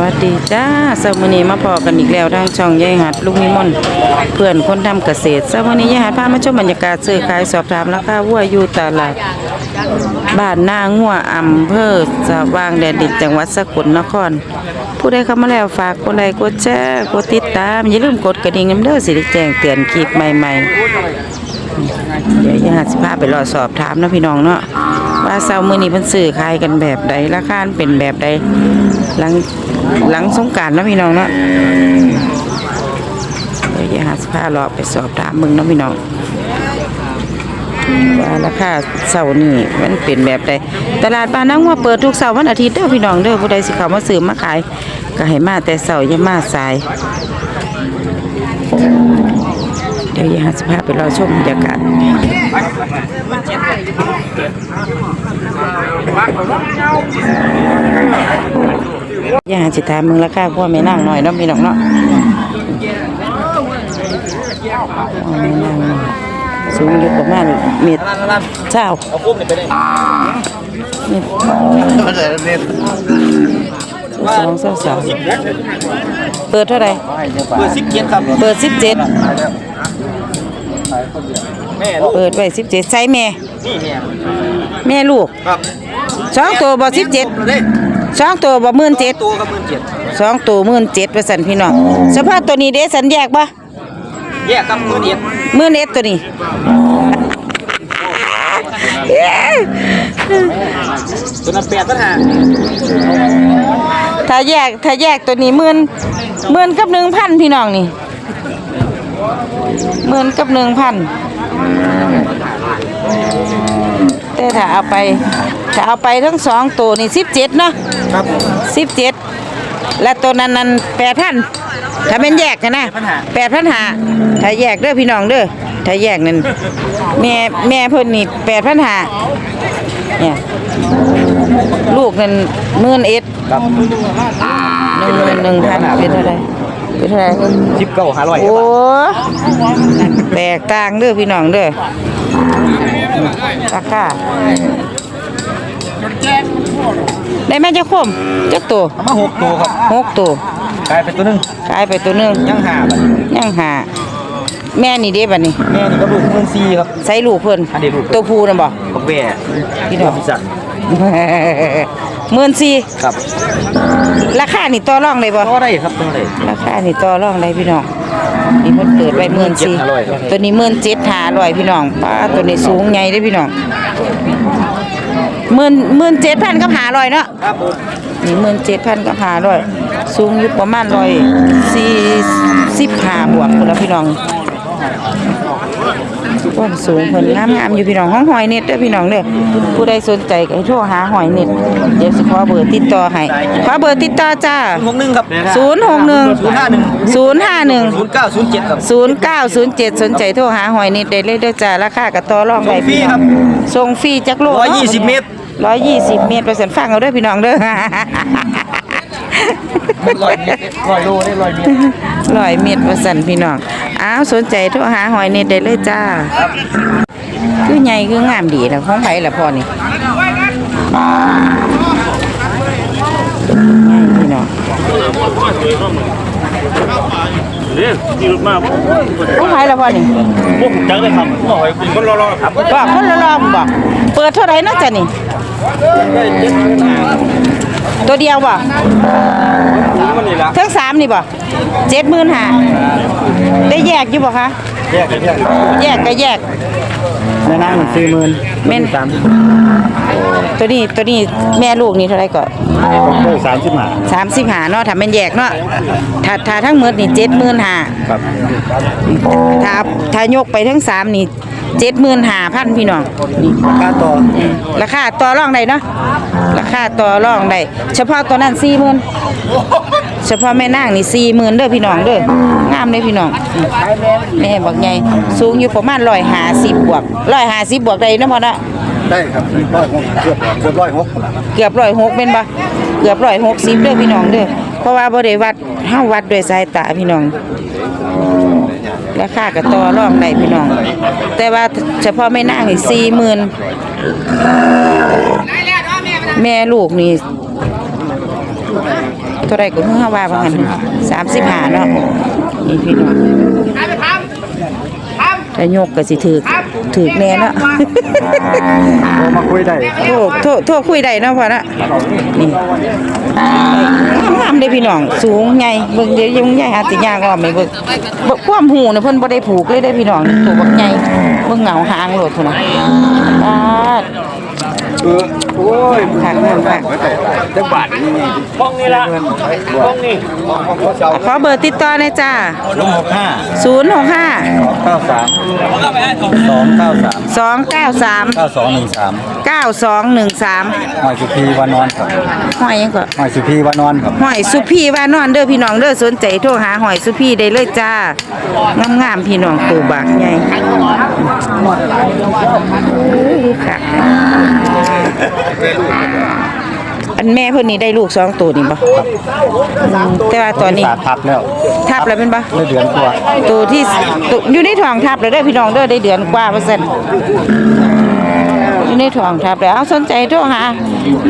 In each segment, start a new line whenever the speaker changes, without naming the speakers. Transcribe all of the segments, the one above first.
วัสดีจ้าเสมื้อนี้มาพอกันอีกแล้วทางช่องยายหัดลุงนิมนต์เพื่อนคนทำเกษตรเสมื้อนี้ยายหัดพามาชมบรรยากาศซื้อขายสอบถามราคาวัวอยู่ตลาดบ้านนางัวอำเภอสว่างแดนดินจังหวัดสกลนคร ผู้ใดเข้ามาแล้วฝากกดไลค์กดแชร์กดติดตามอย่าลืมกดกระดิ่งนำเด้อสิได้แจ้งเตือนคลิปใหม่ๆเดี๋ยวยายหัดสิพาไปรอสอบถามนะพี่น้องเนาะว่าเสามือนี้เพิ่นซื้อขายกันแบบใดราคาเป็นแบบใดหลัง หลังสงการนะพี่น้องเนาะเดี๋ยวยายหัดสิพารอไปสอบถามมึงนะพี่น้องว่าราคาเสาร์นี้มันเป็นแบบใดตลาดบ้านนางว่าเปิดทุกเสาร์วันอาทิตย์เด้อพี่น้องเด้อผู้ใดสิเขามาซื้อมาขาย ก็ให้มาแต่เสาร์อย่ามาสาย เดี๋ยวยาหัดสิพาไปรอชมบรรยากาศ ย่าหาสิถามมึงราคาพวกแม่นางหน่อยเนาะพี่น้องเนาะอ๋อแม่นางหน่อยสูงอยู่ประมาณเมตรเช้าเมตรสองสองสามเปิดเท่าไหร่
เบอร์สิบเจ็ดครับ
เปิดสิบเจ็ด
แม่ลูก
เปิดไว้สิบเจ็ดใส่แม่
นี่แม่
แม่ลูก
ครับ
สองตัวบ่สิบเจ็ด
เด้
สองตัวบ่หมื่นเจ็ด
ตัวกับหมื่นเจ็ด
สองตัวหมื่นเจ็ดว่าสันพี่น้องเฉพาะตัวนี้เด้สันแยกปะ
แยกกับหมื่นเอ็ด
หมื่นเอ็ดตัวนี้
ตัวนั้นแปดปัญหา
ถ้าแยกถ้าแยกตัวนี้หมื่นหมื่นกับหนึ่งพันพี่น้องนี่หมื่นกับหนึ่งพัน แต่ถ้าเอาไปถ้าเอาไปทั้งสองตัวนี่สิบเจ็ดเนาะ
ครับ
สิบเจ็ดและตัวนั้นนั้นแปดพันถ้าเป็นแยกกันนะแปดพันหาถ้าแยกเด้อพี่น้องเด้อถ้าแยกนั่นแม่แม่เพิ่นนี่แปดพันหาเนี่ยลูกนั่นหมื่นเอ็ด
ครับ
หนึ่งหมื่นหนึ่งพันเป็นเท่าไหรเป็นเท่าไหร
สิบเก้าห้าร้อย
โอ้แตกต่างเด้อพี่น้องเด้อ ราคาได้แม่จะคมจักตัว
เอามาหกตัวครับ
หกตัว
กลายเป็นตัวหนึง
ขายไปตัวหนึง
ยังห้าบัด
ยังหาแม่นี่เด้บัดนี้
แม่นี่ก็ลูกหมื่นสี่ครับ
ใส่ลูกเพิ่น
อันนี้ลูก
ตัวผู้น่ะบ่
บักแว่
พี่น้อง
พิสัน
หมื่นสี่
ครับ
ราคานี่ต่อรองได้บ่
ก็ได้ครับตัวได้
ราคานี่ต่อรองได้พี่น้อง นี่มันเปิดไว้หมื่นสี่
17,500ครับ
ตัวนี้หมื่นเจ็ดหาร้อยพี่น้องป้าตัวนี้สูงใหญ่เด้อพี่น้องหมื่นหมื่นเจ็ดพันกับหาร้อยเนาะ
ครับผม
นี่หมื่นเจ็ดพันกับหาร้อยสูงอยู่ประมาณร้อยสี่สิบห้าบวกคนละพี่น้อง ความสูงเพิ่นงามงามๆอยู่พี่น้องห้องหอยเน็ตเด้อพี่น้องเด้อผู้ใดสนใจก็ให้โทรหาหอยเน็ตเดี๋ยวสิขอเบอร์ติดต่อให้ขอเบอร์ติดต่อจ้า
หกหนึ่งครับ
ศูนย์หกหนึ่ง
ศูนย์ห้าหนึ่ง
ศูนย์ห้าหนึ่ง
ศูนย์เก้าศูนย์เจ็ดครับ
ศูนย์เก้าศูนย์เจ็ดสนใจโทรหาหอยเน็ตได้เลยเด้อจ้าราคากับต่อรองได้พี่น้องส่งฟรีจักโล
ร้อยยี่สิบเมตร
ร้อยยี่สิบเมตรไปสันฟังเอาเด้อพี่น้องเด้อ
ร้อยเมตรร้อยโลได้ร้อยเมตร
ร้อยเมตรว่าสันพี่น้อง อ้าวสนใจโทรหาหอยเน็ตได้เลยจ้า คือใหญ่คืองามดีแล้วของไผล่ะพ่อนี่ใหญ่พี่น้อง
เนี่ยขี่รถมาพวก
ของไผล่ะพ่อนี่
ผมจังเลยครับหอยเป็นคนรอๆครับ
ว่าคนละรอบบ่เปิดเท่าไหร่นะจ๊ะนี่ ตัวเดียวบ่
นนี่ละ
ทั้งสามนี่บ่เจ็ดหมื่นห้าได้แยกอยู่บ่คะ
แยกกันแยก
แยกก็แยก
แม่นางมันสี่หมื่น
แม่น
สาม
ตัวนี้ตัวนี้แม่ลูกนี่เท่าไหรก็
สามสิบห้า
สามสิบหาเนาะถ้าแม่นแยกเนาะถ้าถ้าทั้งหมดนี่เจ็ดหมื่นห้า
ครับ
ถ้าถ้ายกไปทั้งสามนี่เจ็ดหมื่นห้าพันพี่น้อง
ค่าต่อ
ราคาต่อรองได้เนาะราคาต่อรองได้เฉพาะตัวนั้นสี่หมื่น เฉพาะแม่นางนี่สี่หมื่นเด้อพี่น้องเด้องามเลยพี่น้องแม่บักใหญ่สูงอยู่ประมาณร้อยห้าสิบบวกร้อยห้าสิบบวกได้เนาะพอเนาะ
ได้ครับร้อยหกเกือบเกือบร้อยหก
เกือบร้อยหกเป็นปะเกือบร้อยหกสิบเด้อพี่น้องเด้อเพราะว่าบ่ได้วัดเฮาวัดด้วยสายตาพี่น้องราคาก็ต่อรองได้พี่น้อง แต่ว่าเฉพาะแม่นางนี่สี่หมื่นแม่ลูกนี่ ตัวใดก็เฮือว่าว่างั้น35เนาะนี่พี่น้องแต่ยกก็สิถือถือแน่เนาะ
โทรมาคุยได้
โทรโทรโทรคุยได้เนาะพ่อนะนี่งามเด้พี่น้อง สูงใหญ่เบิ่งเดี๋ยวยุงใหญ่หาสิยากอ้อมไปเบิ่งบ่ความหูน่ะเพิ่นบ่ได้ผูกเลยได้อพี่น้องตัวบักใหญ่เบิ่งเหงาหางโลดพุ่นน่ะปาด
เออ โอ้ย
คักงามคัก
จังบาทนี่
ห้องนี้ละห้องนี้
ขอเบอร์ติดต่อหน่อยจ้า
ลงหกห้า
065
เก้าสามสองเก้าสาม
293
เก้าสองหนึ่งสาม
9213
หอยสุพีวานอนครับ
ห้อยหยังก็
หอยสุพีวานอนครับ
หอยสุพีว่านอนเด้อพี่น้องเด้อสนใจโทรหาหอยสุพีได้เลยจ้างามๆพี่น้องตูบากใหญ่ค่ะอันแม่เพิ่นนี่ได้ลูกสองตัวนี่บ่อืมแต่ว่าตอนนี้
ตาทับแล้ว
ทับแล้วเป็นบ่
ได้เดือนกว่า
ตัวที่ตัวอยู่ในท้องทับแล้วเด้อพี่น้องเด้อได้เดือนกว่าเปอร์เซ็นต์อยู่ในท้องทับแล้วเอาสนใจโทรหา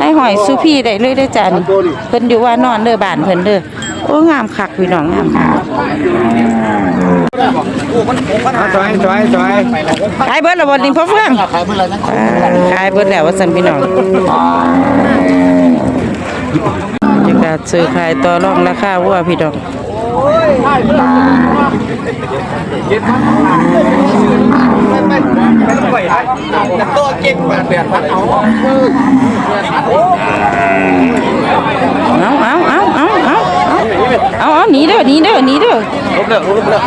นายหอยสุพีได้เลยเด้อจ้านี่เพิ่นอยู่ว่านอนเด้อบ้านเพิ่นเด้อโอ้งามคักพี่น้องงามคัก
จอยจอยจอย
ขายเบิร์ดแล้วบ่นี่พ่อเฟื่องขายเบิร์ดแล้วว่าซั่นพี่น้องจะกาซื้อขายต่อรองราคาวัวพี่น้อง
ตัวเก่งแบบแบบพันเอา
เอาเอาเอาเอาเอา เอาเอาหนีเด้อหนีเด้อหนีเด้อ
ลบเลยลบเลย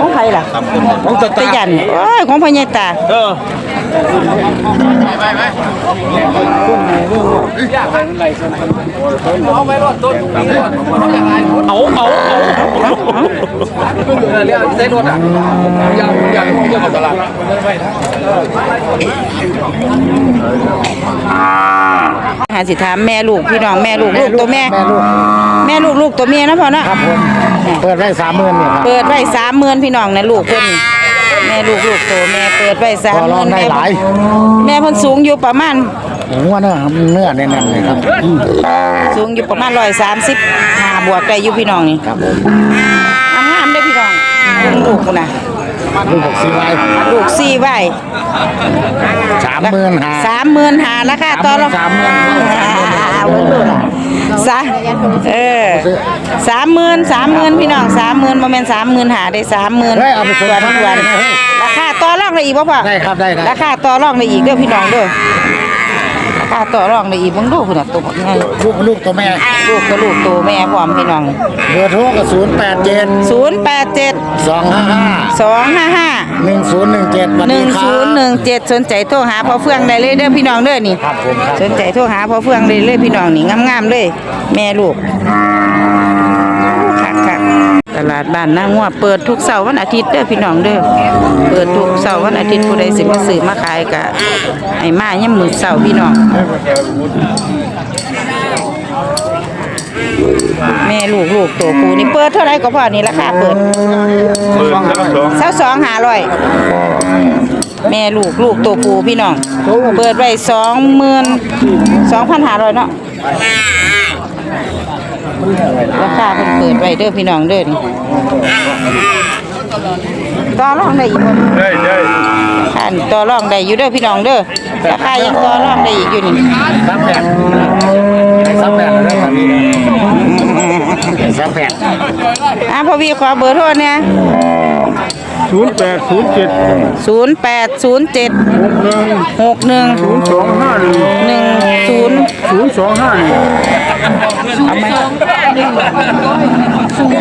ของใครล่ะของตะยันโอ้ยของพ่อใหญ่ตา
เออเอาเอาเอา
ใช้รถอะยังยังยังตลาด
หาสิถามแม่ลูกพี่น้องแม่ลูกลูกตัวแม่แม่ลูกลูกตัวเมียนะพ่อนะครับ
ผมเปิดได้สามหมื่นเนี่ยครับ
เปิดไว้สามหมื่นพี่น้องนะลูกเพิ่นแม่ลูกลูกตัวแม่เปิดไว้สาม
ต่อ
ห
รอ
มื่
ง
น
ได้
แม่
หลาย
แม่เพิ่นสูงอยู่ประมาณ
หัวเนื้อเนื้อแน่นๆเลยครับ
สูงอยู่ประมาณร้อยสามสิบห้าบวกได้อยู่พี่น้องนี่
ครับผม
งามๆเด้อพี่น้องเบิ่งลูกพุ่นน่ะ
ลูกหกสี่ไว้
ลูกสี่ไว้
สามหมื่นห้า
สามหมื่นหาราคาต่อรอง
สามหมื่น
เอาไว้ดูล่ะซะเออสามหมื่นสามหมื่นพี่น้องสามหมื่นโมเมนสามหมื่นหาได้สามหมื่น
เฮ้ยเอาไปเปิด
ทุกวัน
เฮ้ย
ราคาต่อรองได้อีกป่ะพ่อ
ได้ครับได้ได้
ราคาต่อรองได้อีกเด้อพี่น้องเด้อรา คาต่อรองได้อีกเบิ่งดูพุ่นน่ะตัวบักใหญ่
ลูกลูกตัวแม่
ลูกกับลูกตัวแม่พร้อมพี่น้อง
เบอร์โทรก็ศูนย์แปดเจ็ด
ศูนย์แปดเจ็ด
สองห้าห้า
สองห้าห้า
หนึ่งศูนย์หนึ่งเจ็ดวัน
หนึ่
นี้
ง
ครั
ศูนย์หนึ่งเจ็ดสนใจโทรหาพ่อเฟืองได้เลยเด้อพี่น้องเด้อนี่
ครับผมครับ
สนใจโทรหาพ่อเฟืองได้เลยพี่น้องนี่งามๆเลย แม่ลูกคักคักตลาดบ้านนางงัวเปิดทุกเสาร์วันอาทิตย์เด้อพี่น้องเด้อเปิดทุกเสาร์วันอาทิตย์ผู้ใดสิมาซื้อมาขายกะไอ้มาย่ำมือเสาร์พี่น้องแม่ลูกลูกตัวปูนี่เปิดเท่าไหรก็พอนี่ราคาเปิด
เปิดทั้งสอง
เท่าสองหาร้อยแม่ลูกลูกตัวปูพี่น้อง เปิดไว้สองหมื่นสองพันห้าร้อยเนาะ ราคาเพิ่นเปิดไว้เด้อพี่น้องเด้อนี่ต่อรองได้อีกบ่
ได้ได้
อันต่อรองได้อยู่เด้อพี่น้องเด้อราคายังต่อรองได้อีกอยู่นี่
สามแปดสามแปดแล้วครับสามแปด
อะพ่อพี่ขอเบอร์โทรเนี่ย
ศูนย์แปดศูนย์เจ็ด
ศูนย์แปดศูนย์เจ็ด
หกหนึ่ง
หกหนึ่ง
ศูนย์สองห้าหนึ่ง
หนึ่งศูนย์
ศูนย์สองห้าหนึ่ง
เอาไหม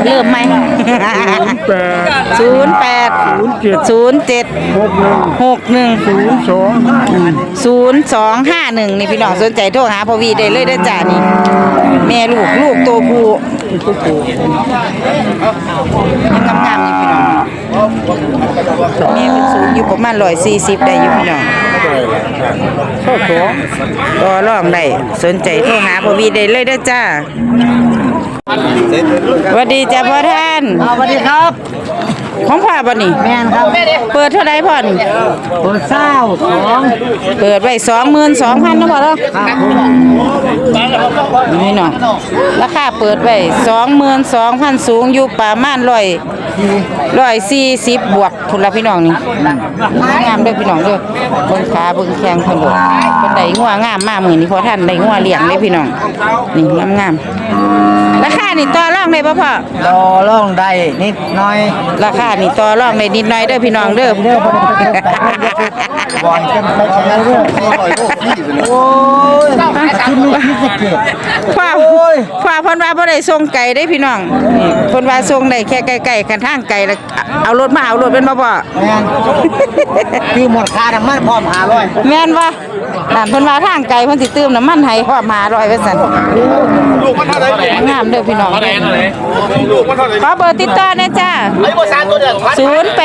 เริ่มไหม
แปด
ศูนย์แปด
ศูนย์เจ็ด
ศูนย์เจ็ด
หกหนึ่ง
หกหนึ่ง
ศูนย์สองห้าหนึ่ง
ศูนย์สองห้าหนึ่งนี่พี่น้องสนใจโทรหาพ่อวีได้เลยเด้จ้านี่ แม่ลูกลูกโตผู้ยังงามๆอยู่พี่น้อง แม่เป็นสูงอยู่ประมาณร้อยสี่สิบได้อยู่พี่น้องก็ร้องได้สนใจโทรหาพ่อวีได้เลยเด้อจ้าสวัสดีจ้าพ่อท่าน
สวัสดีครับ
ของพ่อบ่นี่
แม่นครับ
เปิดเท่าไรพ่อนี่
เปิดเศร้าสอง
เปิดไว้สองหมื่นสองพันนะพ่อเนาะ
ครับผม
นี่เนาะราคาเปิดไว้สองหมื่นสองพันสูงอยู่ประมาณร้อยร้อยสี่สิบบวกคุณละพี่น้องนี่งามเด้อพี่น้องเด้อเบิ่งขาเบิ่งแข้งเพิ่นโดดเพิ่นได้งัวงามมากมื้อนี้พอท่านได้งัวเลี้ยงเลยพี่น้องนี่งามงามๆราคานี่ต่อรองได้บ่พ่อ
รอล่องได้นิดหน่อย
ราคานี่ต่อรองได้นิดหน่อยเด้อพี่น้องเด้อ
บอลกันไปแค่เรื่องโอ้ยที่มีพิเศษเกต
พ่อพ่อเพิ่นว่าบ่ได้ส่งไก่ได้พี่น้องนี่เพิ่นว่าส่งได้แค่ไกลๆกันทางไกลแล้วเอารถมาเอารถเป็นบ่พ่อ
แม่นคือหมดค่าน้ำมันพร้อมหาร้อย
แม่นบ่ นั่นเพิ่นว่าทางไกลเพิ่นสิเติมน้ำมันให้พร้อม500ว่าซั่น
ลูกมันเท่าไหร่
งามเด้อพี่น้อง
ลูกมันเท่าไหร่
ขอเบอร์ติดต่อหนะจ้า
ไอ้ภาษาตัวเดียว
086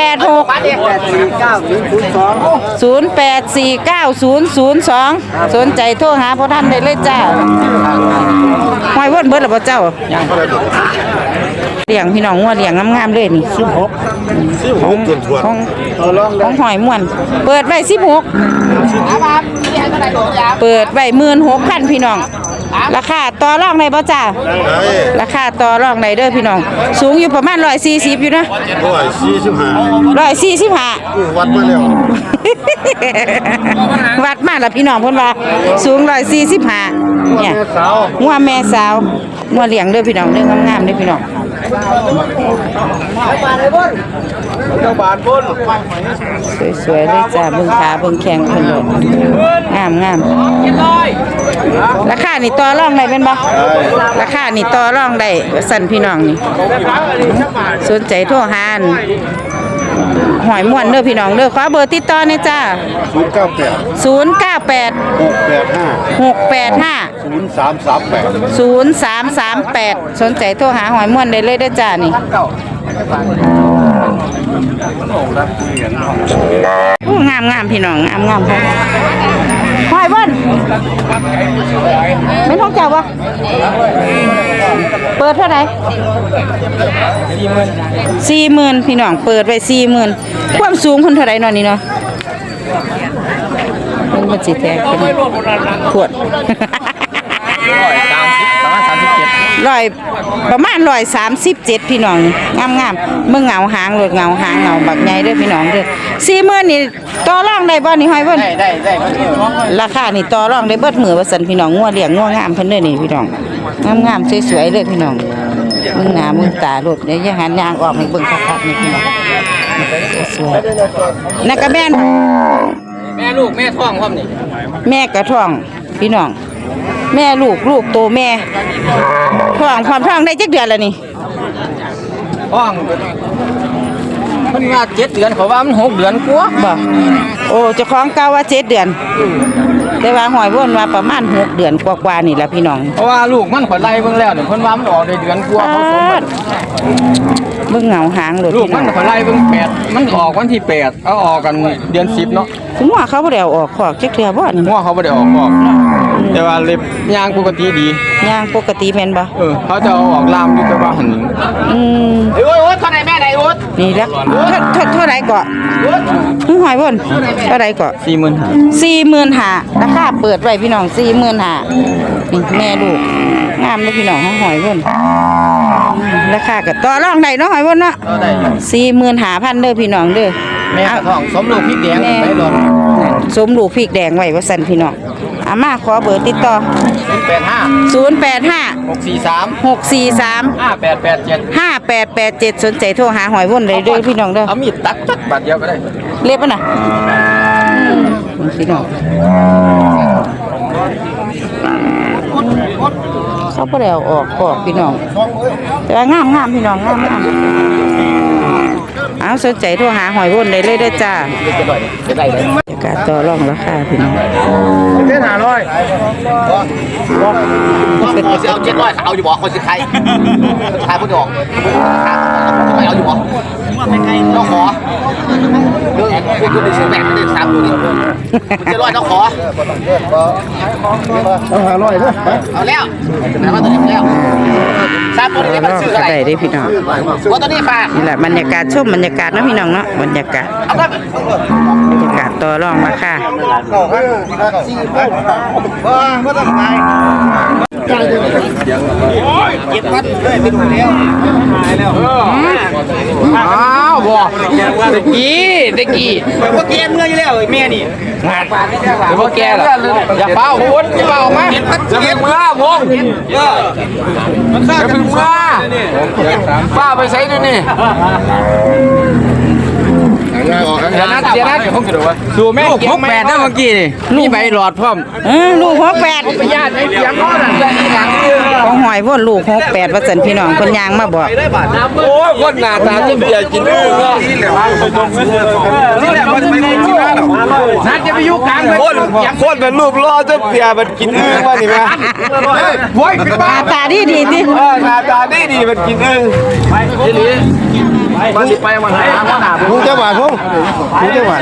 แปดสี่เก้าศูนย์ศูนย์สอง
08490002สนใจโทรหาพ่อท่านได้เลยจ้าห้อยวนเบิดแล้วบ่เจ้าเลี้ยงพี่น้องงัวเลี้ยงงามๆเลยนี่
สิบหกสิบหกจนทวน
ของของหอยม่วน เปิดไว้16 เปิดไว้16,000พี่น้อง ราคาต่อรองได้บ่จ้า
ได้
ราคาต่อรองได้เด้อพี่น้อง สูงอยู่ประมาณ140อยู่นะ
ร้อยสี่สิบห้า
145
วัดมาแล้ว
วัดมาแล้วพี่น้องเพิ่นว่า สูง145เนี่ยงัวแม่สาวงัวเลี้ยงเด้อพี่น้องเด้องามๆเด้อพี่น้อง
เจ้าบาทบน
สวยๆเลยจ้าเบิ่งขาเบิ่งแข้งเพิ่นเลยงามงามราคานี่ต่อรองได้แม่นบ่ราคานี่ต่อรองได้ว่าสั่นพี่น้องนี่สนใจโทรหาอันหอยม่วนเด้อพี่น้องเด้อขอเบอร์ติดต่อหน่อยจ้า
ศูนย์เก้าแปด
098
หกแปดห้า
685
ศูนย์สามสามแปด
0338สนใจโทรหาหอยม่วนได้เลยเด้อจ้านี่ โอ้งามงามพี่น้องงามงามพอหอยม่วนไม่ต้องจับวะเปิดเท่าไหร่สี่หมื่นพี่น้องเปิดไว้สี่หมื่นความสูงคนเท่าไหร่นอนนี่เนาะมันมันสิแตกเป็นขวดร้อย ประมาณร้อยสามสิบเจ็ดพี่น้องงามงามๆเมื่อเงาหางรถเงาหางเงาบักใหญ่เด้อพี่น้องเด้อสี่หมื่นนี่ต่อรองได้บ่นี่ห้อยเบิ่น
ได้ได้ได้
ราคานี่ต่อรองได้เบิดมือว่าซั่นพี่น้องงัวเลี้ยงงัวงามเพิ่นเด้อนี่พี่น้องงามงามๆสวยๆเลยพี่น้องมึงหน้ามึงตารถเดี๋ยวอย่าหันยางออกให้เบิ่งคักๆนี่พี่น้องสวยๆนักกะแม่น
แม่ลูกแม่ท้องพร้อมนี่
แม่กระท้องพี่น้อง แม่ลูกลูกโตแม่ท้องความท้องได้จักเดือนแล้วนี่
ท้องมันว่าเจ็ดเดือนเขาว่ามันหกเดือนกว่า
บ่โอ้เจ้าของเก่าว่าเจ็ดเดือน แต่ว่าหอยว่นว่าประมาณหกเดือนกว่าๆนี่ล่ะพี่น้อง
เพราะว่าลูกมันข่อยไล่เบิ่งแล้วเนี่ยเพิ่นว่ามันออกได้เดือนกว่าเขาสม
ปาดเบิ่งเหงาหางเลย
ลูก
พี่
มั
น้อนง
ข่อยไล่เบิ่งแปดมันออกวันที่แปดเอาออกกันเดือนสิบเนาะ
ถึงว่าเขาบ่ได้เอาออกขอกจักเทื่อบ่นี่
งัวเขาบ่ได้ออกออก แต่ว่าเล็บยางปกติดี
ย่างปกติแม่นบ่
เออเขาจะเอาออกลามอยู่แต่ว่าหัน
อืม
โอ้ยโอ้ยเท่าไหร่แม่ไหนโอ้ย
นี่ละเท่าเท่าเท่าไหร่เกาะหึหอยว่นเท่าไหร่เกาะ
สี่หมื่นห้า
สี่หมื่นหาราคาเปิดไว้พี่น้องสี่หมื่นหานี่แม่ลูกงามเลยพี่น้องของหอยเพิ่นราคาก็ต่อรองได้เนาะหอยเพิ่นเนาะ
ก็ได้
สี่หมื่นหาพันเด้อพี่น้องเด้อ
แม่
เอา
ท้องสมลูกพริกแดง
แม่
ไปรถ
สมลูกพริกแดงไว้ว่าสั่นพี่น้องอามาขอเบอร์ติดต่อ
แปดห้า
085
หกสี่สาม
643
ห้าแปดแปดเจ็ด
5887 สนใจโทรหาหอยว่นเลยเด้อพี่น้องเด้อ
เอามีดตัดจัดบาทเดียวก็ได้
เล็บมันน่ะอืมพี่น้องเขาบ่ได้เอาออกกอกพี่น้อง แต่ว่างามงามพี่น้องงามงาม เอาสนใจโทรหาหอยวนได้เลยเด้อจ้า
จะได้จะได้เลย
จะการต่อรองราคาพี่น้อง
เจ็ดห้าร้อย
เอาเจ็ดร้อยเอาอยู่บอกคนสิใครขายผู้ดอกไปเอาอยู่บ่ต้องขอเรื่องคุณดูสิแปดเด็กสามตัวนี้จะรอดต้องขอ
ต้องหาร้อยเด้อ
เอาแล้วไหนว่าตัวนี้แล้วสามตัวนี้มันซื้ออะไร
ได้พี่น้อง
ว่าตัวนี้ฝาก
นี่แหละบรรยากาศชมบรรยากาศนะพี่น้องเนาะบรรยากาศบรรยากาศต่อรองราคา
บ่บ่ต้องไป
เก็บพัดเลยไปดูแล้วหายแล้วอ้าวบ่ตะกี้ตะกี้ว่าแกเมื่ออยู่แล้วแม่นี่แต่ว่าแกล่ะอย่าเป้าหุ่นอย่าเป้ามาจะเป็นเมื่อวงเออจะเป็นเมื่อป้าไปใช้ดูนี่ เดี๋ยวนะเดี๋ยวนะดูแม่ลูกพกแปดนะเมื่อกี้นี่มีใบหลอดพร้อม
เออลูกหกแปด
ญาติในเสียงเขาหลังจากหลัง
ของหอยว่นลูกหกแปดว่าสันพี่น้องคนยางมาบอก
โอ้ยคนหน้าตาจะเบียกินเองนี่แหละมันไม่ได้ที่นั่นนัดจะไปยุกลางคนคนเป็นรูปล่อจะเบียมันกินเองว่านี่ไหมโว้ยขึ้น
ตา
มา
ตาดีดีดิ
เออหน้าตาดีดีมันกินเอ งไปไปมาสิไปมาหาหน้า
มึงจะมาทุ่งมึงจะมา